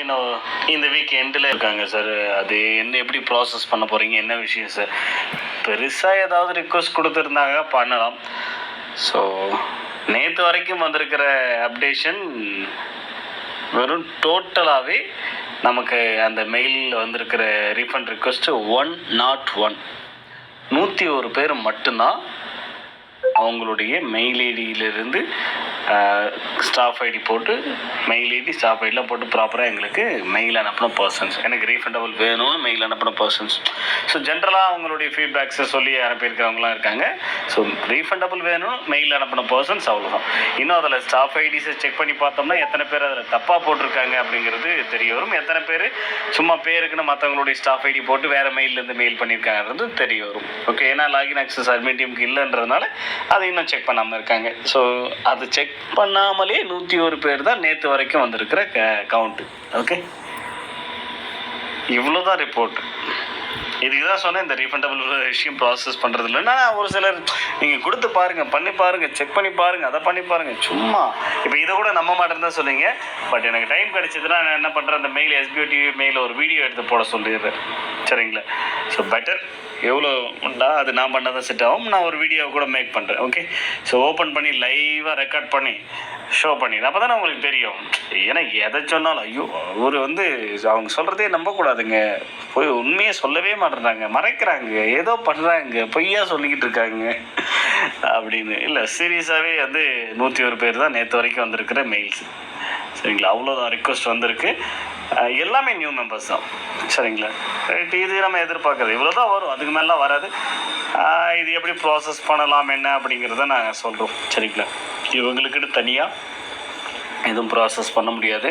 இன்னும் இந்த வீக் எண்டில் இருக்காங்க சார் அது என்ன எப்படி ப்ராசஸ் பண்ண போகிறீங்க என்ன விஷயம் சார் பெருசாக ஏதாவது ரிக்வஸ்ட் கொடுத்துருந்தாங்க பண்ணலாம். ஸோ நேற்று வரைக்கும் வந்திருக்கிற அப்டேஷன் வெறும் டோட்டலாகவே நமக்கு அந்த மெயிலில் வந்திருக்கிற refund request one nought one நூற்றி ஒரு பேர் மட்டும்தான் அவங்களுடைய மெயில் ஐடியிலிருந்து ஸ்டாஃப் ஐடி போட்டு மெயில் ஐடி ஸ்டாஃப் ஐடிலாம் போட்டு ப்ராப்பராக எங்களுக்கு மெயில் அனுப்பின பர்சன்ஸ் எனக்கு ரீஃபண்டபிள் வேணும்னு மெயில் அனுப்பின பர்சன்ஸ் ஸோ ஜென்ரலாக அவங்களுடைய ஃபீட்பேக்ஸை சொல்லி அனுப்பியிருக்கிறவங்களாம் இருக்காங்க. ஸோ ரீஃபண்டபிள் வேணும் மெயில் அனுப்பின பர்சன்ஸ் அவ்வளோதான் இன்னும் அதில் ஸ்டாஃப் ஐடிஸை செக் பண்ணி பார்த்தோம்னா எத்தனை பேர் அதில் தப்பாக போட்டிருக்காங்க அப்படிங்கிறது தெரிய வரும். எத்தனை பேர் சும்மா பேருக்குன்னு மற்றவங்களுடைய ஸ்டாஃப் ஐடி போட்டு வேறு மெயிலேருந்து மெயில் பண்ணியிருக்காங்கிறது தெரிய வரும். ஓகே ஏன்னா லாகின் ஆக்சஸ் அட்மின் டீமுக்கு இல்லைன்றதுனால அதை இன்னும் செக் பண்ணாமல் இருக்காங்க. ஸோ அது செக் பண்ணாமலே நூற்றி ஒரு பேர் தான் நேற்று வரைக்கும் வந்திருக்கிற க கவுண்ட்டு ஓகே இவ்வளோ தான் ரிப்போர்ட் இதுக்கு தான் சொன்னேன் இந்த ரீஃபண்டபிள் விஷயம் ப்ராசஸ் பண்ணுறது இல்லைன்னா ஒரு சிலர் நீங்கள் கொடுத்து பாருங்கள் பண்ணி பாருங்கள் செக் பண்ணி பாருங்கள் அதை பண்ணி பாருங்கள் சும்மா. இப்போ இதை கூட நம்ப மாட்டேன்னு தான் சொன்னீங்க பட் எனக்கு டைம் கிடைச்சதுன்னா நான் என்ன பண்ணுறேன் அந்த மெயில் எஸ்பிஓ டிவி மெயில் ஒரு வீடியோ எடுத்து போட சொல்லிடுறேன். சரிங்களா? ஸோ பெட்டர் எவ்வளோ உண்டா? அது நான் பண்ணாதான் செட் ஆகும். நான் ஒரு வீடியோ கூட மேக் பண்ணுறேன் ஓகே ஸோ ஓப்பன் பண்ணி லைவாக ரெக்கார்ட் பண்ணி ஷோ பண்ணிடுறேன் அப்போ தானே உங்களுக்கு தெரியும். ஏன்னா எதை சொன்னாலும் ஐயோ அவர் வந்து அவங்க சொல்கிறதே நம்பக்கூடாதுங்க. போய் உண்மையை சொல்லவே மாட்டேறாங்க மறைக்கிறாங்க. ஏதோ பண்ணுறாங்க பொய்யா சொல்லிக்கிட்டு இருக்காங்க. அப்படின்னு. இல்லை சீரியஸாகவே வந்து நூற்றி ஒரு பேர் தான் நேற்று வரைக்கும் வந்திருக்கிற மெயில்ஸ் சரிங்களா? அவ்வளோதான் ரிக்வஸ்ட் வந்திருக்கு. எல்லாமே நியூ மெம்பர்ஸ் தான். சரிங்களா? ரைட் இது நம்ம எதிர்பார்க்குறது. இவ்வளோ தான் வரும். அதுக்கு மேலாம் வராது. இது எப்படி ப்ராசஸ் பண்ணலாம் என்ன அப்படிங்கிறத நாங்கள் சொல்கிறோம் சரிங்களா? இவங்களுக்குன்னு தனியாக எதுவும் ப்ராசஸ் பண்ண முடியாது.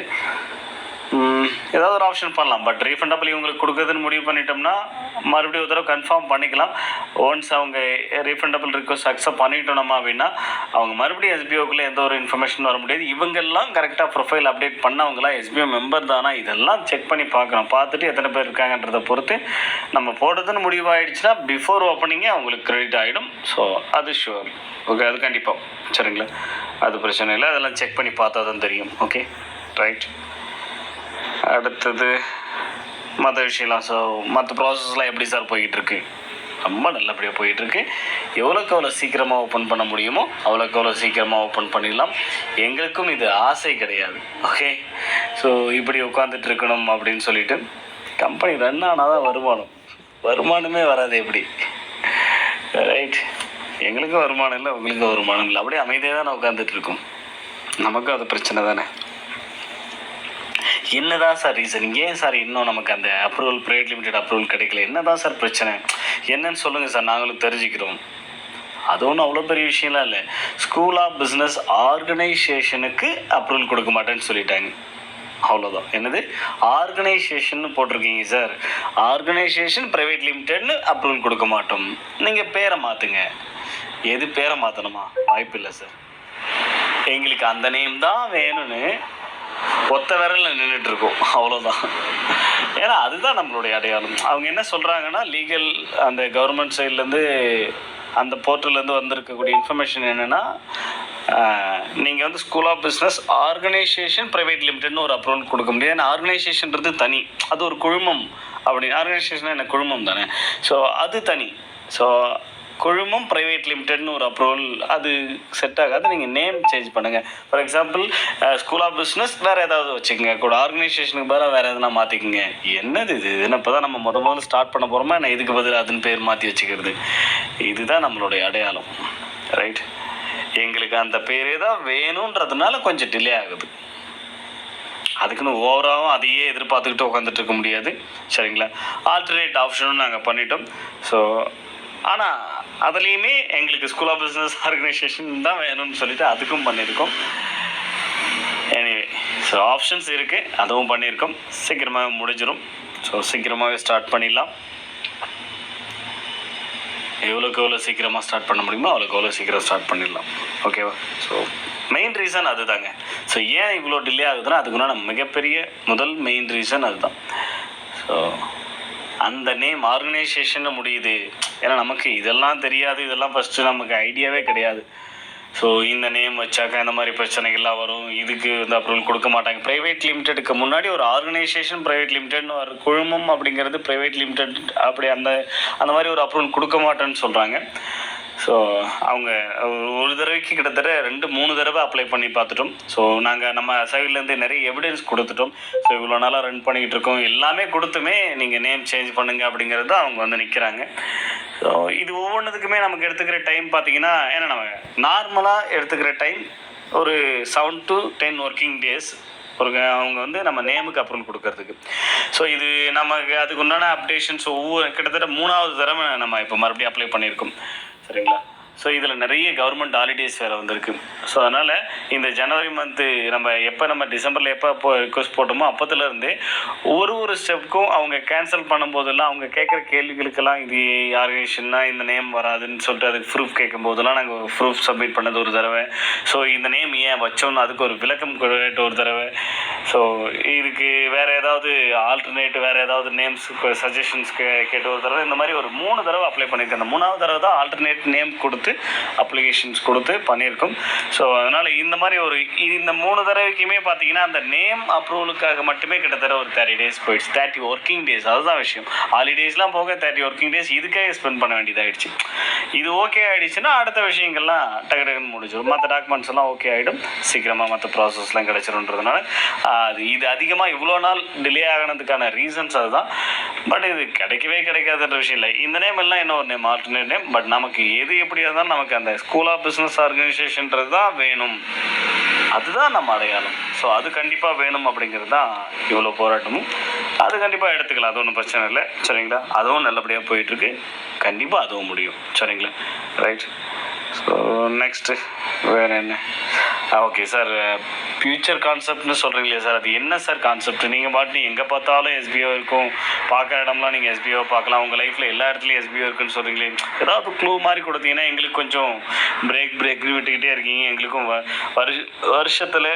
ஏதாவது ஒரு ஆப்ஷன் பண்ணலாம். பட் ரீஃபண்டபிள் இவங்களுக்கு கொடுக்குறதுன்னு முடிவு பண்ணிட்டோம்னா மறுபடியும் ஒரு தடவை கன்ஃபார்ம் பண்ணிக்கலாம். ஒன்ஸ் அவங்க ரீஃபண்டபிள் ரிக்வஸ்ட் அக்செப்ட் பண்ணிட்டோம்னா அப்படின்னா அவங்க மறுபடியும் எஸ்பிஓக்குள்ளே எந்த ஒரு இன்ஃபர்மேஷன் வர முடியாது. இவங்கெல்லாம் கரெக்டாக ப்ரொஃபைல் அப்டேட் பண்ணவங்களாம் எஸ்பிஓ மெம்பர் தானா இதெல்லாம் செக் பண்ணி பார்க்கணும். பார்த்துட்டு எத்தனை பேர் இருக்காங்கன்றதை பொறுத்து நம்ம போடுறதுன்னு முடிவாயிடுச்சுன்னா பிஃபோர் ஓப்பனிங்கே அவங்களுக்கு கிரெடிட் ஆகிடும் ஸோ அது ஷுவர் ஓகே அது கண்டிப்பாக சரிங்களா? அது பிரச்சனை இல்லை. அதெல்லாம் செக் பண்ணி பார்த்தா தான் தெரியும். ஓகே ரைட் அடுத்தது மற்ற விஷயம்லாம். ஸோ மற்ற ப்ராசஸ்லாம் எப்படி சார் போய்கிட்டு இருக்கு ரொம்ப நல்லபடியாக போயிட்டுருக்கு. எவ்வளோக்கு அவ்வளோ சீக்கிரமாக ஓப்பன் பண்ண முடியுமோ அவ்வளோக்கு அவ்வளோ சீக்கிரமாக ஓப்பன் பண்ணிடலாம். எங்களுக்கும் இது ஆசை கிடையாது. ஓகே ஸோ இப்படி உட்காந்துட்டு இருக்கணும் அப்படின்னு சொல்லிட்டு கம்பெனி ரன் ஆனால் தான் வருமானம். வருமானமே வராது எப்படி? ரைட் எங்களுக்கும் வருமானம் இல்லை உங்களுக்கும் வருமானம் இல்லை. அப்படியே அமைதியாக தானே உட்காந்துட்டு இருக்கோம். நமக்கும் அது பிரச்சனை தானே. என்னதான் சார் ரீசன் ஏன் சார் இன்னும் நமக்கு அந்த அப்ரூவல் ப்ரைவேட் லிமிடெட் அப்ரூவல் கிடைக்கல? என்னதான் சார் பிரச்சனை? என்னன்னு சொல்லுங்கள் சார் நாங்களும் தெரிஞ்சுக்கிறோம். அது ஒன்றும் அவ்வளோ பெரிய விஷயம்லாம் இல்லை. ஸ்கூல் ஆஃப் பிஸ்னஸ் ஆர்கனைசேஷனுக்கு அப்ரூவல் கொடுக்க மாட்டேன்னு சொல்லிட்டாங்க. அவ்வளோதான் என்னது? ஆர்கனைசேஷன் போட்டிருக்கீங்க சார். ஆர்கனைசேஷன் ப்ரைவேட் லிமிடெட்னு அப்ரூவல் கொடுக்க மாட்டோம். நீங்கள் பேரை மாற்றுங்க எது பேரை மாற்றணுமா வாய்ப்பு இல்லை சார். எங்களுக்கு அந்த நேம் தான் வேணும்னு ஒத்த விரலில் நின்றுட்டு இருக்கோம் அவ்வளோதான் ஏன்னா அதுதான் நம்மளுடைய அடையாளம். அவங்க என்ன சொல்கிறாங்கன்னா லீகல் அந்த கவர்மெண்ட் சைட்லேருந்து அந்த போர்ட்டல்லேருந்து வந்திருக்கக்கூடிய இன்ஃபர்மேஷன் என்னென்னா நீங்கள் வந்து school of business organisation private லிமிடெட்னு ஒரு அப்ரூவல் கொடுக்க முடியாது. ஏன்னா ஆர்கனைசேஷன்றது தனி. அது ஒரு குழுமம். அப்படி ஆர்கனைசேஷன் என்ன? குழுமம் தானே. ஸோ அது தனி. ஸோ குழுமம் ப்ரைவேட் லிமிடெட்னு ஒரு அப்ரூவல் அது செட் ஆகாது. நீங்கள் நேம் சேஞ்ச் பண்ணுங்கள் for example school of business வேறு ஏதாவது வச்சுக்கோங்க. கூட ஆர்கனைசேஷனுக்கு பதிலாக வேறு எதுனா மாற்றிக்கோங்க என்னது இது? இது இப்போ தான் நம்ம முத முதல்ல ஸ்டார்ட் பண்ண போகிறோமா நான் இதுக்கு பதில் அதுன்னு பேர் மாற்றி வச்சுக்கிறது? இதுதான் நம்மளுடைய அடையாளம். ரைட் எங்களுக்கு அந்த பேரே தான் வேணுன்றதுனால கொஞ்சம் டிலே ஆகுது. அதுக்குன்னு ஓவராகவும் அதையே எதிர்பார்த்துக்கிட்டு உட்காந்துட்டு இருக்க முடியாது. சரிங்களா? ஆல்டர்னேட் ஆப்ஷனும் நாங்கள் பண்ணிட்டோம். ஸோ ஆனால் அதுலேயுமே எங்களுக்கு ஸ்கூல் ஆஃப் பிஸ்னஸ் ஆர்கனைசேஷன் தான் வேணும்னு சொல்லிட்டு அதுக்கும் பண்ணியிருக்கோம். எனிவே ஸோ ஆப்ஷன்ஸ் இருக்குது அதுவும் பண்ணியிருக்கோம். சீக்கிரமாக முடிஞ்சிடும் ஸோ சீக்கிரமாகவே ஸ்டார்ட் பண்ணிடலாம். எவ்வளோக்கு எவ்வளோ சீக்கிரமாக ஸ்டார்ட் பண்ண முடியுமோ அவ்வளோக்கு எவ்வளோ சீக்கிரம் ஸ்டார்ட் பண்ணிடலாம். ஓகேவா ஸோ மெயின் ரீசன் அதுதாங்க. ஸோ ஏன் இவ்வளோ டிலே ஆகுதுன்னா அதுக்குன்னா மிகப்பெரிய முதல் மெயின் ரீசன் அதுதான். ஸோ அந்த நேம் ஆர்கனைசேஷன் முடியுது. ஏன்னா நமக்கு இதெல்லாம் தெரியாது. இதெல்லாம் ஃபஸ்ட்டு நமக்கு ஐடியாவே கிடையாது. ஸோ இந்த நேம் வச்சாக்கா இந்த மாதிரி பிரச்சனைகள்லாம் வரும். இதுக்கு இந்த அப்ரூவல் கொடுக்க மாட்டாங்க. ப்ரைவேட் லிமிடெடுக்கு முன்னாடி ஒரு ஆர்கனைசேஷன் ப்ரைவேட் லிமிடெட்னு ஒரு குழுமம் அப்படிங்கிறது ப்ரைவேட் லிமிடெட் அப்படி அந்த அந்த மாதிரி ஒரு அப்ரூவல் கொடுக்க மாட்டேன்னு சொல்கிறாங்க ஸோ அவங்க ஒரு- ஒரு தடவைக்கு கிட்டத்தட்ட ரெண்டு மூணு தடவை அப்ளை பண்ணி பார்த்துட்டோம். ஸோ நாங்கள் நம்ம சைட்லேருந்து நிறைய எவிடன்ஸ் கொடுத்துட்டோம். ஸோ இவ்வளோ நாளாக ரன் பண்ணிக்கிட்டு இருக்கோம். எல்லாமே கொடுத்துமே நீங்கள் நேம் சேஞ்ச் பண்ணுங்க அப்படிங்கிறது தான் அவங்க வந்து நிற்கிறாங்க ஸோ இது ஒவ்வொன்றுத்துக்குமே நமக்கு எடுத்துக்கிற டைம் பார்த்தீங்கன்னா ஏன்னா நம்ம நார்மலாக எடுத்துக்கிற டைம் ஒரு seven to ten working days ஒரு அவங்க வந்து நம்ம நேமுக்கு அப்ரூவல் கொடுக்கறதுக்கு. ஸோ இது நமக்கு அதுக்கு உண்டான அப்டேஷன்ஸ் ஒவ்வொரு கிட்டத்தட்ட மூணாவது தடவை நம்ம இப்போ மறுபடியும் அப்ளை பண்ணியிருக்கோம். சரிங்களா? ஸோ இதில் நிறைய கவர்மெண்ட் ஹாலிடேஸ் வேறு வந்திருக்கு. ஸோ அதனால் இந்த ஜனவரி மந்த்து நம்ம எப்போ நம்ம டிசம்பரில் எப்போ போ ரிக்வஸ்ட் போட்டோமோ அப்போத்துலேருந்து ஒரு ஒரு ஸ்டெப்புக்கும் அவங்க கேன்சல் பண்ணும்போதெல்லாம் அவங்க கேட்குற கேள்விகளுக்கெல்லாம் இது ஆர்கனைசேஷன்னா இந்த நேம் வராதுன்னு சொல்லிட்டு அதுக்கு ப்ரூஃப் கேட்கும் போதெல்லாம் நாங்கள் ப்ரூஃப் சப்மிட் பண்ணது ஒரு தடவை. ஸோ இந்த நேம் ஏன் வச்சோன்னு அதுக்கு ஒரு விளக்கம் கேட்டு ஒரு தடவை. ஸோ இதுக்கு வேறு ஏதாவது ஆல்டர்னேட் வேறு ஏதாவது நேம்ஸ் சஜஷன்ஸ் கேட்டு ஒரு தடவை இந்த மாதிரி ஒரு மூணு தடவை அப்ளை பண்ணியிருக்கேன். அந்த மூணாவது தடவை தான் ஆல்டர்னேட் நேம் கொடுத்து அப்ளிகேஷன்ஸ் கொடுத்து பண்ணியிருக்கோம். ஸோ அதனால் இந்த மாதிரி ஒரு இந்த மூணு தடவைக்குமே பார்த்தீங்கன்னா அந்த நேம் அப்ரூவலுக்காக மட்டுமே கிட்டத்தட்ட ஒரு தேர்ட்டி டேஸ் போயிடுச்சு. தேர்ட்டி ஒர்க்கிங் டேஸ் அதுதான் விஷயம். ஹாலிடேஸ்லாம் போக தேர்ட்டி ஒர்க்கிங் டேஸ் இதுக்கே ஸ்பெண்ட் பண்ண வேண்டியதாகிடுச்சு இது ஓகே ஆகிடுச்சுன்னா அடுத்த விஷயங்கள்லாம் டக்கு டக்குன்னு முடிஞ்சிடும். மற்ற டாக்குமெண்ட்ஸ் எல்லாம் ஓகே ஆகிடும் சீக்கிரமாக மற்ற ப்ராசஸ்லாம் கிடச்சிருன்றதுனால அது இது அதிகமாக இவ்வளோ நாள் டிலே ஆகினதுக்கான ரீசன்ஸ் அதுதான். பட் இது கிடைக்கவே கிடைக்காதுன்ற விஷயம் இல்லை. இந்த நேம் எல்லாம் என்ன ஒரு நேம் ஆல்டர்னேட் நேம் பட் நமக்கு எது எப்படி இருந்தாலும் நமக்கு அந்த ஸ்கூல் ஆஃப் பிஸ்னஸ் ஆர்கனைசேஷன்றது தான் வேணும். அதுதான் நம்ம அடையாளம். ஸோ அது கண்டிப்பாக வேணும் அப்படிங்கிறது தான் இவ்வளோ போராட்டமும். அது கண்டிப்பாக எடுத்துக்கலாம். அது ஒன்றும் பிரச்சனை இல்லை. சரிங்களா? அதுவும் நல்லபடியாக போயிட்டுருக்கு. கண்டிப்பாக அதுவும் முடியும். சரிங்களா? ரைட் ஸோ நெக்ஸ்ட்டு வேறு என்ன? ஓகே சார் ஃப்யூச்சர் கான்செப்ட்னு சொல்கிறீங்களே சார். அது என்ன சார் கான்செப்ட் நீங்கள் பாட்டு எங்கே பார்த்தாலும் எஸ்பிஓ இருக்கும். பார்க்குற இடம்லாம் நீங்கள் எஸ்பிஓ பார்க்கலாம். உங்கள் லைஃப்பில் எல்லா இடத்துலையும் எஸ்பிஓ இருக்குன்னு சொல்கிறீங்களே ஏதாவது க்ளூ மாதிரி கொடுத்தீங்கன்னா எங்களுக்கு கொஞ்சம் பிரேக் பிரேக் விட்டுக்கிட்டே இருக்கீங்க. எங்களுக்கும் வ- வருஷ வருஷத்தில்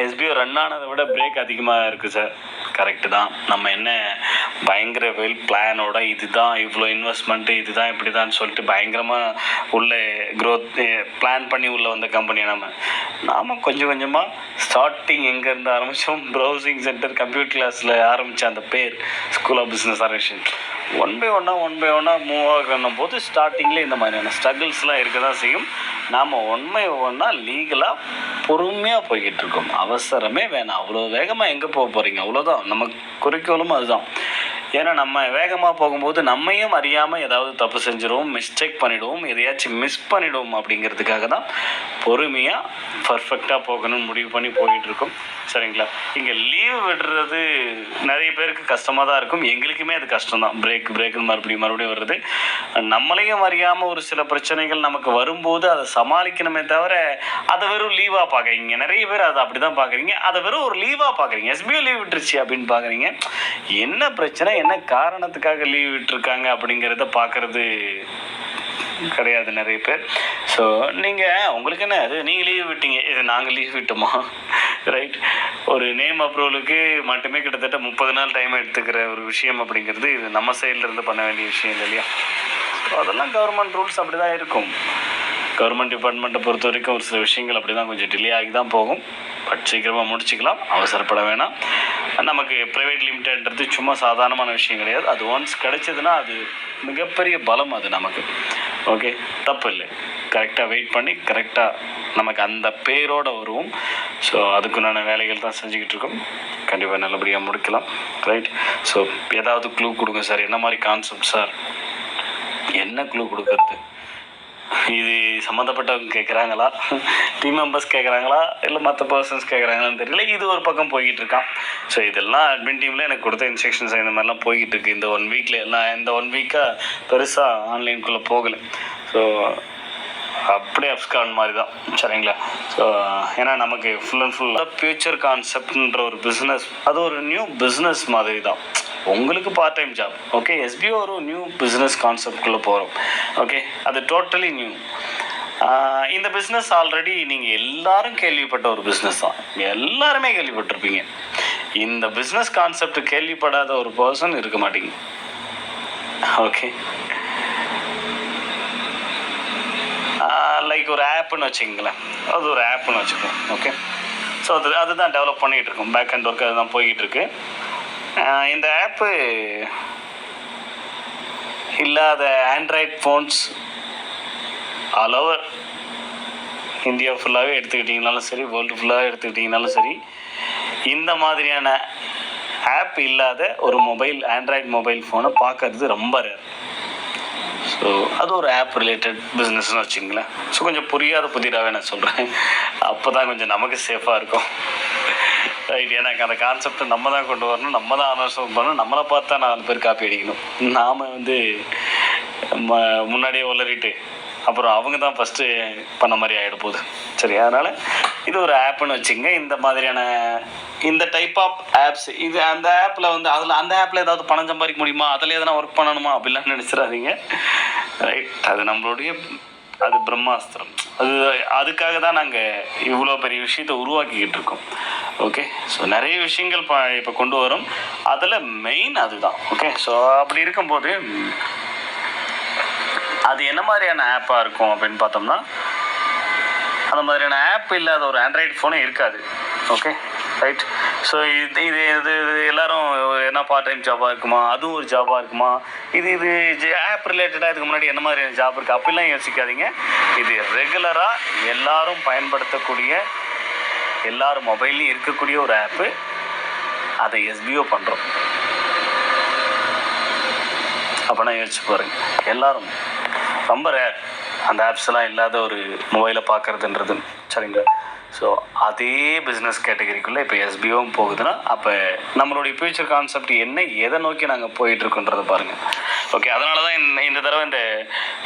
எஸ்பிஓ ரன் ஆனதை விட பிரேக் அதிகமாக இருக்குது சார் கரெக்டு தான். நம்ம என்ன பயங்கர வெல் பிளானோட இதுதான் இவ்வளோ இன்வெஸ்ட்மெண்ட்டு இதுதான் இப்படி தான் சொல்லிட்டு பயங்கரமாக உள்ள க்ரோத் பிளான் பண்ணி உள்ள வந்த கம்பெனியை நம்ம? நாம் கொஞ்சம் கொஞ்சமாக ஸ்டார்டிங் எங்கேருந்து ஆரம்பித்தோம் ப்ரௌசிங் சென்டர் கம்ப்யூட்டர் கிளாஸில் ஆரம்பித்த அந்த பேர் school of business organisation one by ஒன்னாக ஒன் பை ஒன்னாக மூவ் ஆகணும் போது ஸ்டார்டிங்கில் இந்த மாதிரியான ஸ்ட்ரகிள்ஸ்லாம் இருக்க தான் செய்யும். நாம் உண்மை ஒன்றா லீகலாக பொறுமையாக போய்கிட்டு இருக்கோம். அவசரமே வேணாம். அவ்வளோ வேகமாக எங்கே போக போகிறீங்க அவ்வளோதான் நம்ம குறிக்கோளும் அதுதான். ஏன்னா நம்ம வேகமாக போகும்போது நம்மையும் அறியாமல் ஏதாவது தப்பு செஞ்சிடுவோம் மிஸ்டேக் பண்ணிடுவோம் எதையாச்சும் மிஸ் பண்ணிடுவோம் அப்படிங்கிறதுக்காக தான் பொறுமையாக பர்ஃபெக்டாக போகணும்னு முடிவு பண்ணி போயிட்டுருக்கோம். சரிங்களா? இங்கே லீவ் விடுறது நிறைய பேருக்கு கஷ்டமாக தான் இருக்கும். எங்களுக்குமே அது கஷ்டம் தான் பிரேக் பிரேக்குன்னு மறுபடியும் மறுபடியும் வருது நம்மளையும் அறியாமல் ஒரு சில பிரச்சனைகள் நமக்கு வரும்போது அதை சமாளிக்கணுமே தவிர அதை வெறும் லீவாக பார்க்குறீங்க நிறைய பேர் அதை அப்படி தான் பார்க்குறீங்க. அதை வெறும் ஒரு லீவாக பார்க்குறீங்க. எஸ்பிஐ லீவ் விட்டுருச்சு அப்படின்னு பார்க்குறீங்க. என்ன பிரச்சனை? என்ன காரணத்துக்காக லீவ் விட்டுருக்காங்க அப்படிங்கிறத பார்க்குறது கிடையாது நிறைய பேர். ஸோ நீங்கள் உங்களுக்கு என்ன? அது நீங்கள் லீவ் விட்டீங்க. இது நாங்கள் லீவ் விட்டோமா? ரைட் ஒரு நேம் அப்ரூவலுக்கு மட்டுமே கிட்டத்தட்ட முப்பது நாள் டைம் எடுத்துக்கிற ஒரு விஷயம் அப்படிங்கிறது இது நம்ம சைடுல இருந்து பண்ண வேண்டிய விஷயம் இல்லை இல்லையா? ஸோ அதெல்லாம் கவர்மெண்ட் ரூல்ஸ் அப்படி தான் இருக்கும். கவர்மெண்ட் டிபார்ட்மெண்ட்டை பொறுத்த வரைக்கும் ஒரு சில விஷயங்கள் அப்படி தான் கொஞ்சம் டிலே ஆகி தான் போகும். பட் சீக்கிரமாக முடிச்சுக்கலாம். அவசரப்பட வேணாம். நமக்கு ப்ரைவேட் லிமிட்டட்ன்றது சும்மா சாதாரணமான விஷயம் கிடையாது. அது ஒன்ஸ் கிடைச்சதுன்னா அது மிகப்பெரிய பலம் அது நமக்கு. ஓகே தப்பு இல்லை கரெக்டாக வெயிட் பண்ணி கரெக்டாக நமக்கு அந்த பேரோடு வருவோம். ஸோ அதுக்குண்டான வேலைகள் தான் செஞ்சுக்கிட்டு இருக்கோம். கண்டிப்பாக நல்லபடியாக முடிக்கலாம். ரைட் ஸோ ஏதாவது க்ளூ கொடுங்க சார் என்ன மாதிரி கான்செப்ட் சார் என்ன க்ளூ கொடுக்கறது? இது சம்மந்தப்பட்டவங்க கேட்குறாங்களா டீம் மெம்பர்ஸ் கேட்குறாங்களா இல்லை மற்ற பர்சன்ஸ் கேட்குறாங்களான்னு தெரியல. இது ஒரு பக்கம் போய்கிட்டு இருக்கான். ஸோ இதெல்லாம் அட்மின் டீமில் எனக்கு கொடுத்த இன்ஸ்ட்ரக்ஷன்ஸ் இந்த மாதிரிலாம் போய்கிட்டு இருக்கு. இந்த ஒன் வீக்கில் எல்லாம் இந்த ஒன் வீக்காக பெருசாக ஆன்லைனுக்குள்ளே போகலை. ஸோ அப்படியே அப்ஸ்கான் மாதிரி தான் சரிங்களா? ஸோ ஏன்னா நமக்கு ஃபுல் அண்ட் ஃபுல்லாக ஃபியூச்சர் கான்செப்ட்ன்ற ஒரு பிஸ்னஸ் அது ஒரு நியூ பிஸ்னஸ் மாதிரி தான் உங்களுக்கு part time job okay SPO ஒரு நியூ பிஸ்னஸ் கான்செப்ட்குள்ளே போகிறோம் ஓகே அது டோட்டலி நியூ இந்த பிஸ்னஸ் ஆல்ரெடி நீங்கள் எல்லாரும் கேள்விப்பட்ட ஒரு பிஸ்னஸ் தான். எல்லாருமே கேள்விப்பட்டிருப்பீங்க. இந்த பிஸ்னஸ் கான்செப்ட் கேள்விப்படாத ஒரு பர்சன் இருக்க மாட்டீங்க. ஓகே லைக் ஒரு ஆப்புன்னு வச்சுக்கங்களேன். அது ஒரு ஆப்புன்னு வச்சுக்கோங்க. ஓகே ஸோ அது அதுதான் டெவலப் பண்ணிகிட்டு இருக்கோம். பேக் அண்ட் ஒர்க் அதுதான் போய்கிட்டு இருக்கு. இந்த ஆப்பு இல்லாத android phones all over India ஃபுல்லாகவே எடுத்துக்கிட்டிங்கனாலும் சரி வேர்ல்டு ஃபுல்லாக எடுத்துக்கிட்டிங்கனாலும் சரி இந்த மாதிரியான ஆப் இல்லாத ஒரு மொபைல் ஆண்ட்ராய்ட் மொபைல் ஃபோனை பார்க்கறது ரொம்ப ரேர் ஸோ அது ஒரு ஆப் ரிலேட்டட் பிஸ்னஸ்னு வச்சுங்களேன் ஸோ கொஞ்சம் புரியாத புதிராகவே நான் சொல்கிறேன் அப்போ தான் கொஞ்சம் நமக்கு சேஃபாக இருக்கும். ரைட் எனக்கு அந்த கான்செப்டை நம்ம தான் கொண்டு வரணும் நம்ம தான் அனௌன்ஸ்மெண்ட் பண்ணணும் நம்மளை பார்த்தா நாலு பேர் காப்பி அடிக்கணும். நாம் வந்து ம முன்னாடியே உளறிட்டு அப்புறம் அவங்க தான் ஃபஸ்ட்டு பண்ண மாதிரி ஆகிட போகுது. சரி அதனால் இது ஒரு ஆப்னு வச்சுங்க இந்த மாதிரியான இந்த டைப் ஆஃப் ஆப்ஸ் இது அந்த ஆப்பில் வந்து அதில் அந்த ஆப்பில் ஏதாவது பணம் சம்பாதிக்க முடியுமா? அதில் எதனா ஒர்க் பண்ணணுமா? அப்படிலாம் நினச்சிடாதீங்க. ரைட் அது நம்மளுடைய அது பிரம்மாஸ்திரம். அது அதுக்காக தான் நாங்கள் இவ்வளோ பெரிய விஷயத்தை உருவாக்கிக்கிட்டு இருக்கோம். ஓகே ஸோ நிறைய விஷயங்கள் ப இப்போ கொண்டு வரும். அதில் மெயின் அதுதான். ஓகே ஸோ அப்படி இருக்கும்போது அது என்ன மாதிரியான ஆப்பாக இருக்கும் அப்படின்னு பார்த்தோம்னா அந்த மாதிரியான ஆப் இல்லாத ஒரு ஆண்ட்ராய்டு ஃபோனே இருக்காது. ஓகே ரைட் ஸோ இது இது இது இது எல்லாரும் என்ன பார்ட் டைம் ஜாபாக இருக்குமா? அதுவும் ஒரு ஜாபாக இருக்குமா? இது இது ஆப் ரிலேட்டடாக இதுக்கு முன்னாடி என்ன மாதிரியான ஜாப் இருக்குது அப்படிலாம் யோசிக்காதீங்க. இது ரெகுலராக எல்லாரும் பயன்படுத்தக்கூடிய எல்லார் மொபைல்லையும் இருக்கக்கூடிய ஒரு ஆப்பு அதை எஸ்பிஓ பண்ணுறோம் அப்போனா யோசிச்சு பாருங்க. எல்லாரும் ரொம்ப ரேர் அந்த ஆப்ஸ்லாம் இல்லாத ஒரு மொபைலை பார்க்கறதுன்றது சரிங்களா? ஸோ அதே பிஸ்னஸ் கேட்டகரிக்குள்ளே இப்போ எஸ்பிஓவும் போகுதுன்னா அப்போ நம்மளுடைய ஃபியூச்சர் கான்செப்ட் என்ன எதை நோக்கி நாங்கள் போயிட்டுருக்கோன்றதை பாருங்கள் ஓகே அதனால தான் இந்த இந்த தடவை இந்த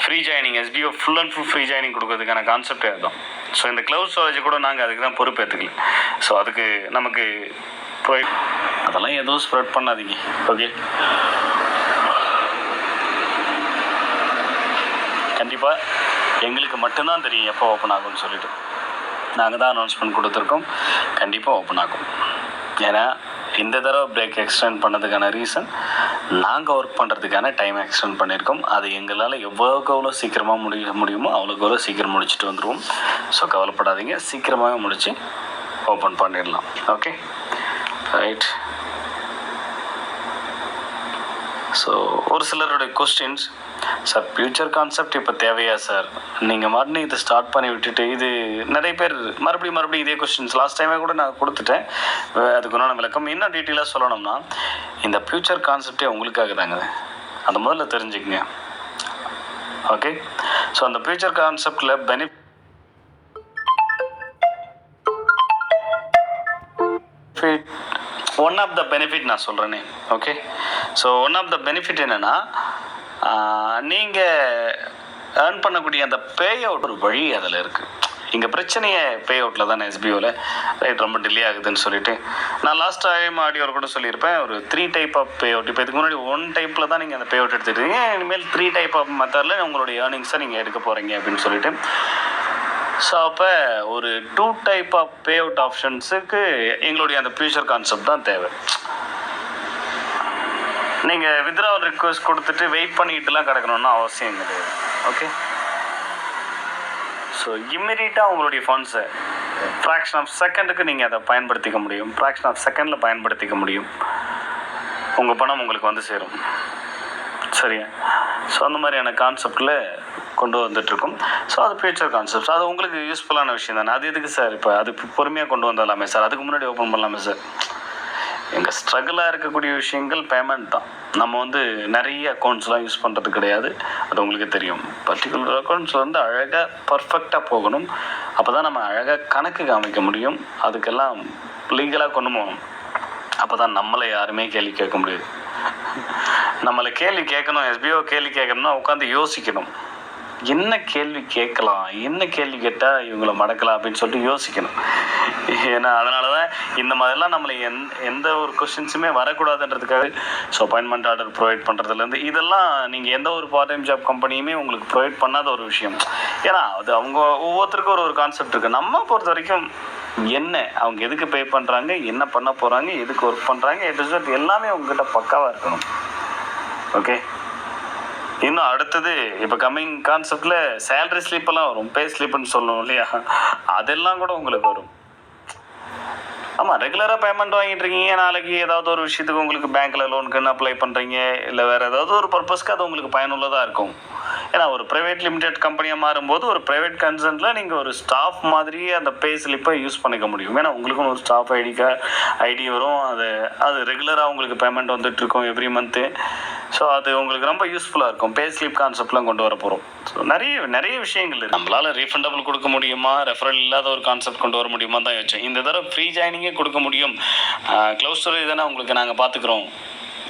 free joining SPO full and full free joining கொடுக்கறதுக்கான கான்செப்டே அதுதான். ஸோ இந்த க்ளவுட் ஸ்டோரேஜ் கூட நாங்கள் அதுக்கு தான் பொறுப்பேற்றுக்கல ஸோ அதுக்கு நமக்கு அதெல்லாம் எதுவும் ஸ்ப்ரெட் பண்ணாதீங்க. ஓகே கண்டிப்பாக எங்களுக்கு மட்டும்தான் தெரியும் எப்போ ஓப்பன் ஆகும்னு சொல்லிட்டு. நாங்கள் தான் அனௌன்ஸ்மெண்ட் கொடுத்துருக்கோம். கண்டிப்பாக ஓப்பன் ஆகும். ஏன்னா இந்த தடவை பிரேக் எக்ஸ்டெண்ட் பண்ணதுக்கான ரீசன் நாங்கள் ஒர்க் பண்ணுறதுக்கான டைம் எக்ஸ்டெண்ட் பண்ணியிருக்கோம். அது எங்களால் எவ்வளோக்கு எவ்வளோ சீக்கிரமாக முடிய முடியுமோ அவ்வளோக்கு எவ்வளோ சீக்கிரம் முடிச்சுட்டு வந்துடுவோம் ஸோ கவலைப்படாதீங்க. சீக்கிரமாகவே முடித்து ஓப்பன் பண்ணிடலாம். ஓகே ரைட் ஸோ ஒரு சிலருடைய கொஸ்டின்ஸ் சார் ஃப்யூச்சர் கான்செப்ட் இப்போ தேவையா சார் நீங்கள் மறுபடியும் இதை ஸ்டார்ட் பண்ணி விட்டுட்டு இது நிறைய பேர் மறுபடியும் மறுபடியும் இதே கொஸ்டின்ஸ் லாஸ்ட் டைமே கூட நான் கொடுத்துட்டேன். அதுக்கு உண்டான விளக்கம். இன்னும் டீட்டெயிலாக சொல்லணும்னா இந்த ஃப்யூச்சர் கான்செப்டே உங்களுக்காக தாங்க. அந்த முதல்ல தெரிஞ்சுக்கங்க. ஓகே ஸோ அந்த ஃப்யூச்சர் கான்செப்டில் benefit benefit one of the benefit நான் சொல்கிறேனே okay so one of the benefit என்னென்னா நீங்கள் ஏர்ன் பண்ணக்கூடிய அந்த பே அவுட் ஒரு வழி அதில் இருக்குது இங்கே பிரச்சனையே பே அவுட்டில் தானே எஸ்பிஓவில் ரைட் ரொம்ப டிலே ஆகுதுன்னு சொல்லிட்டு. நான் லாஸ்ட் டைம் ஆடியோவில் கூட சொல்லியிருப்பேன் ஒரு three type of pay out இப்போ இதுக்கு முன்னாடி ஒன் டைப்பில் தான் நீங்கள் அந்த பே அவுட் எடுத்துகிட்டு இனிமேல் த்ரீ டைப் ஆஃப் மெத்தடில் உங்களுடைய ஏர்னிங்ஸை நீங்கள் எடுக்க போகிறீங்க அப்படின்னு சொல்லிட்டு. ஸோ அப்போ ஒரு two type of pay out ஆப்ஷன்ஸுக்கு எங்களுடைய அந்த ஃபியூச்சர் கான்செப்ட் தான் தேவை. நீங்கள் வித்ராவல் ரிக்வஸ்ட் கொடுத்துட்டு வெயிட் பண்ணிக்கிட்டுலாம் கிடக்கணும்னு அவசியம் கிடையாது. ஓகே ஸோ இம்மிடியட்டாக உங்களுடைய ஃபண்ட்ஸை ஃப்ராக்ஷன் ஆஃப் செகண்டுக்கு நீங்கள் அதை பயன்படுத்திக்க முடியும். ஃப்ராக்ஷன் ஆஃப் செகண்டில் பயன்படுத்திக்க முடியும். உங்கள் பணம் உங்களுக்கு வந்து சேரும். சரியா? ஸோ அந்த மாதிரியான கான்செப்டில் கொண்டு வந்துட்டுருக்கோம். ஸோ அது ஃபியூச்சர் கான்செப்ட்ஸ் அது உங்களுக்கு யூஸ்ஃபுல்லான விஷயம் தானே? அது எதுக்கு சார் இப்போ அது பொறுமையாக கொண்டு வந்துடலாமே சார் அதுக்கு முன்னாடி ஓப்பன் பண்ணலாமே சார் எங்கள் ஸ்ட்ரகிளாக இருக்கக்கூடிய விஷயங்கள் பேமெண்ட் தான். நம்ம வந்து நிறைய அக்கௌண்ட்ஸ்லாம் யூஸ் பண்ணுறது கிடையாது. அது உங்களுக்கு தெரியும். பர்டிகுலர் அக்கௌண்ட்ஸ் வந்து அழகாக பர்ஃபெக்டாக போகணும். அப்போ தான் நம்ம அழகாக கணக்கு காமிக்க முடியும். அதுக்கெல்லாம் லீகலாக கொண்டு போகணும். அப்போ தான் நம்மளை யாருமே கேள்வி கேட்க முடியாது. நம்மளை கேள்வி கேட்கணும் எஸ்பிஓ கேள்வி கேட்கணும்னா உட்காந்து யோசிக்கணும். என்ன கேள்வி கேட்கலாம்? என்ன கேள்வி கேட்டால் இவங்களை மடக்கலாம் அப்படின்னு சொல்லிட்டு யோசிக்கணும். ஏன்னா அதனால தான் இந்த மாதிரிலாம் நம்மளை எந் எந்த ஒரு கொஸ்டின்ஸுமே வரக்கூடாதுன்றதுக்காக ஸோ அப்பாயின்மெண்ட் ஆர்டர் ப்ரொவைட் பண்ணுறதுலேருந்து இதெல்லாம் நீங்கள் எந்த ஒரு பார்ட் டைம் ஜாப் கம்பெனியுமே உங்களுக்கு ப்ரொவைட் பண்ணாத ஒரு விஷயம். ஏன்னா அது அவங்க ஒவ்வொருத்தருக்கும் ஒரு ஒரு கான்செப்ட் இருக்குது நம்ம பொறுத்த வரைக்கும் என்ன அவங்க எதுக்கு பே பண்ணுறாங்க என்ன பண்ண போகிறாங்க எதுக்கு ஒர்க் பண்ணுறாங்க ரிசல்ட் எல்லாமே உங்ககிட்ட பக்காவாக இருக்கணும். ஓகே இன்னும் அடுத்தது இப்போ கம்மிங் கான்செப்டில் சேலரி ஸ்லிப்பெல்லாம் வரும் பே ஸ்லீப்புன்னு சொல்லணும் இல்லையா? அதெல்லாம் கூட உங்களுக்கு வரும். ஆமாம் ரெகுலராக பேமெண்ட் வாங்கிட்டு இருக்கீங்க நாளைக்கு ஏதாவது ஒரு விஷயத்துக்கு உங்களுக்கு பேங்க்கில் லோனுக்குன்னு அப்ளை பண்ணுறீங்க இல்லை வேறு ஏதாவது ஒரு பர்பஸ்க்கு அது உங்களுக்கு பயனுள்ளதாக இருக்கும். ஏன்னா ஒரு ப்ரைவேட் லிமிடெட் கம்பெனியாக மாறும்போது ஒரு ப்ரைவேட் கன்சர்னில் நீங்கள் ஒரு ஸ்டாஃப் மாதிரி அந்த பே ஸ்லிப்பை யூஸ் பண்ணிக்க முடியும். ஏன்னா உங்களுக்கும் ஒரு ஸ்டாஃப் ஐடி ஐடி வரும். அது அது ரெகுலராக உங்களுக்கு பேமெண்ட் வந்துட்டுருக்கும் எவ்ரி மந்த்து ஸோ அது உங்களுக்கு ரொம்ப யூஸ்ஃபுல்லாக இருக்கும். பே ஸ்லிப் கான்செப்ட்லாம் கொண்டு வர போகிறோம் ஸோ நிறைய நிறைய விஷயங்கள் இருக்குது நம்மளால் ரீஃபண்டபிள் கொடுக்க முடியுமா? ரெஃபரல் இல்லாத ஒரு கான்செப்ட் கொண்டு வர முடியுமா தான் யோசிச்சேன். இந்த தடவை ஃப்ரீ ஜாயினிங்கே கொடுக்க முடியும். க்ளோஸ் ஸ்டோரி தானே உங்களுக்கு நாங்கள் பார்த்துக்குறோம்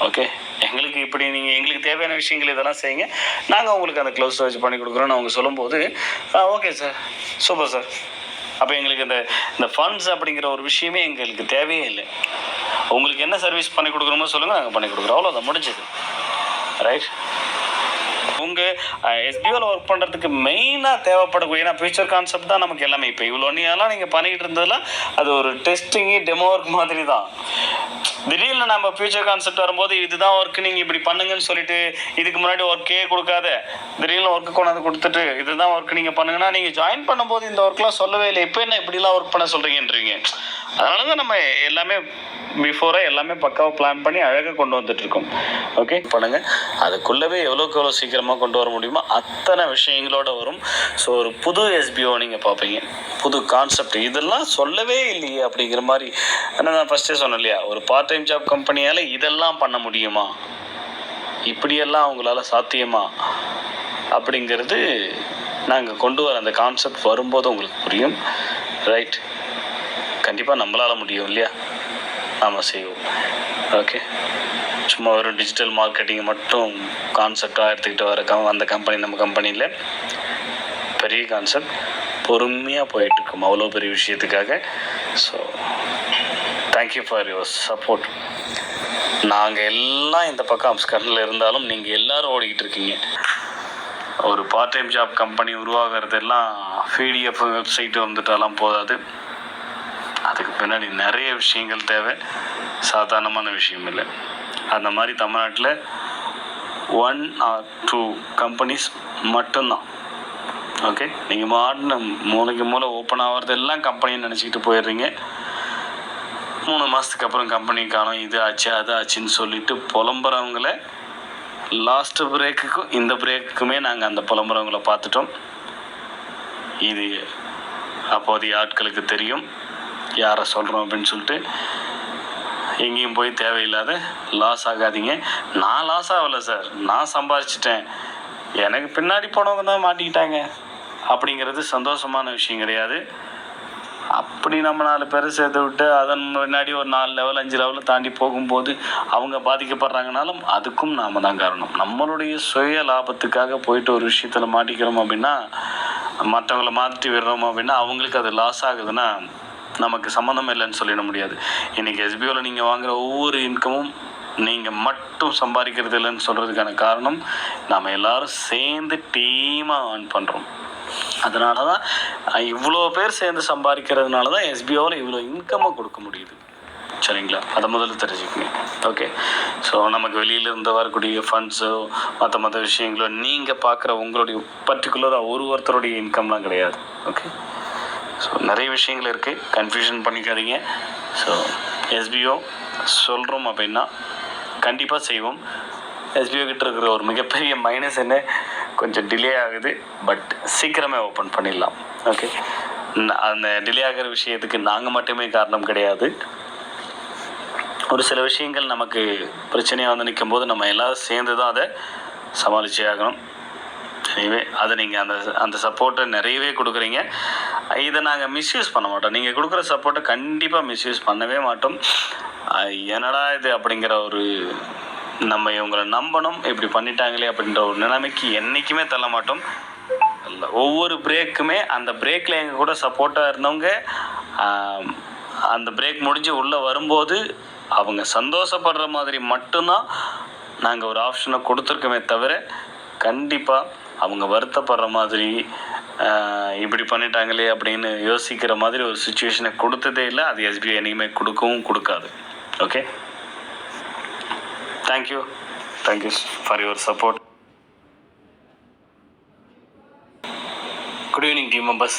ஓகே எங்களுக்கு இப்படி நீங்கள் எங்களுக்கு தேவையான விஷயங்கள் இதெல்லாம் செய்யுங்க. நாங்கள் உங்களுக்கு அந்த க்ளோஸ் ஸ்டோரேஜ் பண்ணி கொடுக்குறோன்னு அவங்க சொல்லும்போது ஓகே சார் சூப்பர் சார் அப்போ எங்களுக்கு இந்த இந்த ஃபண்ட்ஸ் அப்படிங்கிற ஒரு விஷயமே எங்களுக்கு தேவையே இல்லை. உங்களுக்கு என்ன சர்வீஸ் பண்ணி கொடுக்குறோமோ சொல்லுங்கள் நாங்கள் பண்ணி கொடுக்குறோம். அவ்வளோதான் முடிஞ்சது. ரைட் உங்கள் எஸ்பிஓவில் ஒர்க் பண்ணுறதுக்கு மெயினாக தேவைப்படக்கூடிய ஏன்னா ஃபியூச்சர் கான்செப்ட் தான் நமக்கு எல்லாமே. இப்போ இவ்வளோ நீலாம் நீங்கள் பண்ணிக்கிட்டு இருந்ததெல்லாம் அது ஒரு டெஸ்டிங்கு டெமோ ஒர்க் மாதிரி தான் திடீர்னு நம்ம ஃபியூச்சர் கான்செப்ட் வரும்போது இதுதான் ஒர்க் நீங்கள் இப்படி பண்ணுங்கன்னு சொல்லிட்டு இதுக்கு முன்னாடி ஒர்க்கே கொடுக்காத. திடீர்னு ஒர்க்கு கொண்டாந்து கொடுத்துட்டு இதுதான் ஒர்க் நீங்கள் பண்ணுங்கன்னா நீங்கள் ஜாயின் பண்ணும்போது இந்த ஒர்க்லாம் சொல்லவே இல்லை இப்போ என்ன இப்படிலாம் ஒர்க் பண்ண சொல்கிறீங்கன்றீங்க அதனால தான் நம்ம எல்லாமே பிஃபோராக எல்லாமே பக்காவாக பிளான் பண்ணி அழகாக கொண்டு வந்துட்டு இருக்கோம். ஓகே பண்ணுங்க. அதுக்குள்ளவே எவ்வளோக்கு எவ்வளோ சீக்கிரமாக கொண்டு வர முடியுமோ அத்தனை விஷயங்களோட வரும். ஸோ ஒரு புது எஸ்பிஓ நீங்கள் பார்ப்பீங்க. புது கான்செப்ட் இதெல்லாம் சொல்லவே இல்லையே அப்படிங்கிற மாதிரி. ஆனால் நான் ஃபஸ்ட்டே சொன்னேன் இல்லையா? ஒரு பார்ட் டைம் ஜாப் கம்பெனியால் இதெல்லாம் பண்ண முடியுமா? இப்படியெல்லாம் அவங்களால சாத்தியமா? அப்படிங்கிறது நாங்கள் கொண்டு வர அந்த கான்செப்ட் வரும்போது உங்களுக்கு புரியும். ரைட் கண்டிப்பாக நம்மளால் முடியும் இல்லையா? நாம் செய்வோம். ஓகே சும்மா வெறும் டிஜிட்டல் மார்க்கெட்டிங் மட்டும் கான்செப்டாக எடுத்துக்கிட்டு வர கம் அந்த கம்பெனி நம்ம கம்பெனியில் பெரிய கான்செப்ட் பொறுமையாக போயிட்டுருக்கோம் அவ்வளோ பெரிய விஷயத்துக்காக. So thank you for your support நாங்கள் எல்லாம் இந்த பக்கம் அப்ஸ்கர்னில் இருந்தாலும் நீங்கள் எல்லோரும் ஓடிக்கிட்டு இருக்கீங்க. ஒரு பார்ட் டைம் ஜாப் கம்பெனி உருவாகிறதெல்லாம் பிடிஎஃப் வெப்சைட்டு வந்துட்டாலாம் போதாது. அதுக்கு பின்னாடி நிறைய விஷயங்கள் தேவை. சாதாரணமான விஷயம் இல்லை. அந்த மாதிரி தமிழ்நாட்டில் ஒன் ஆர் டூ கம்பெனிஸ் மட்டும்தான். ஓகே நீங்கள் மாடின மூளைக்கு மூளை ஓப்பன் ஆகிறதெல்லாம் கம்பெனின்னு நினச்சிக்கிட்டு போயிடுறீங்க. மூணு மாதத்துக்கு அப்புறம் கம்பெனி காணும் இது ஆச்சு அது ஆச்சுன்னு சொல்லிட்டு புலம்புறவங்கள லாஸ்ட் பிரேக்குக்கும் இந்த பிரேக்குக்குமே நாங்கள் அந்த புலம்புறவங்கள பார்த்துட்டோம். இது அப்போதைய ஆட்களுக்கு தெரியும். யாரை சொல்கிறோம் அப்படின்னு சொல்லிட்டு எங்கேயும் போய் தேவையில்லாத லாஸ் ஆகாதீங்க. நான் லாஸ் ஆகலை சார் நான் சம்பாரிச்சிட்டேன். எனக்கு பின்னாடி போனவங்க தான் மாட்டிக்கிட்டாங்க. அப்படிங்கிறது சந்தோஷமான விஷயம் கிடையாது. அப்படி நம்ம நாலு பேரை சேர்த்து விட்டு அதன் முன்னாடி ஒரு நாலு லெவல் அஞ்சு லெவலில் தாண்டி போகும்போது அவங்க பாதிக்கப்படுறாங்கனாலும் அதுக்கும் நாம் தான் காரணம். நம்மளுடைய சுய லாபத்துக்காக போயிட்டு ஒரு விஷயத்தில் மாட்டிக்கிறோம் அப்படின்னா மற்றவங்கள மாற்றி விடுறோம் அப்படின்னா அவங்களுக்கு அது லாஸ் ஆகுதுன்னா நமக்கு சம்மந்தம் இல்லைன்னு சொல்லிட முடியாது. இன்றைக்கி எஸ்பிஓவில் நீங்கள் வாங்குகிற ஒவ்வொரு இன்கமும் நீங்கள் மட்டும் சம்பாதிக்கிறது இல்லைன்னு சொல்கிறதுக்கான காரணம் நாம் எல்லோரும் சேர்ந்து டீமாக ஆன் பண்ணுறோம் அதனால தான் இவ்வளோ பேர் சேர்ந்து சம்பாதிக்கிறதுனால தான் எஸ்பிஓவில் இவ்வளோ இன்கம்மை கொடுக்க முடியுது. சரிங்களா? அதை முதல்ல தெரிஞ்சுக்கங்க. ஓகே ஸோ நமக்கு வெளியிலேருந்து வரக்கூடிய ஃபண்ட்ஸோ மற்ற மற்ற விஷயங்களோ நீங்கள் பார்க்குற உங்களுடைய பர்டிகுலராக ஒரு ஒருத்தருடைய இன்கம்லாம் கிடையாது. ஓகே ஸோ நிறைய விஷயங்கள் இருக்குது கன்ஃபியூஷன் பண்ணிக்காதீங்க. ஸோ எஸ்பிஓ சொல்கிறோம் அப்படின்னா கண்டிப்பாக செய்வோம். எஸ்பிஓ கிட்ட இருக்கிற ஒரு மிகப்பெரிய மைனஸ் என்ன? கொஞ்சம் டிலே ஆகுது. பட் சீக்கிரமே ஓப்பன் பண்ணிடலாம். ஓகே அந்த டிலே ஆகிற விஷயத்துக்கு நாங்கள் மட்டுமே காரணம் கிடையாது. ஒரு சில விஷயங்கள் நமக்கு பிரச்சனையாக வந்து நிற்கும் போது நம்ம எல்லோரும் சேர்ந்து தான் அதை சமாளிச்சே ஆகணும். எனவே அதை நீங்கள் அந்த அந்த சப்போர்ட்டை நிறையவே கொடுக்குறீங்க. இதை நாங்கள் மிஸ்யூஸ் பண்ண மாட்டோம். நீங்கள் கொடுக்குற சப்போர்ட்டை கண்டிப்பாக மிஸ்யூஸ் பண்ணவே மாட்டோம். என்னடா இது அப்படிங்கிற ஒரு நம்ம இவங்களை நம்பணும். இப்படி பண்ணிட்டாங்களே அப்படின்ற ஒரு நிலைமைக்கு என்றைக்குமே தள்ள மாட்டோம். ஒவ்வொரு பிரேக்குமே அந்த பிரேக்கில் எங்கள் கூட சப்போர்ட்டாக இருந்தவங்க அந்த பிரேக் முடிஞ்சு உள்ளே வரும்போது அவங்க சந்தோஷப்படுற மாதிரி மட்டும்தான் நாங்கள் ஒரு ஆப்ஷனை கொடுத்துருக்கோமே தவிர கண்டிப்பாக அவங்க வருத்தப்படுற மாதிரி இப்படி பண்ணிட்டாங்களே அப்படின்னு யோசிக்கிற மாதிரி ஒரு சுச்சுவேஷனை கொடுத்ததே இல்லை. அது எஸ்பிஐ என்னைக்குமே கொடுக்கவும் கொடுக்காது. Okay thank you thank you for your support good evening team members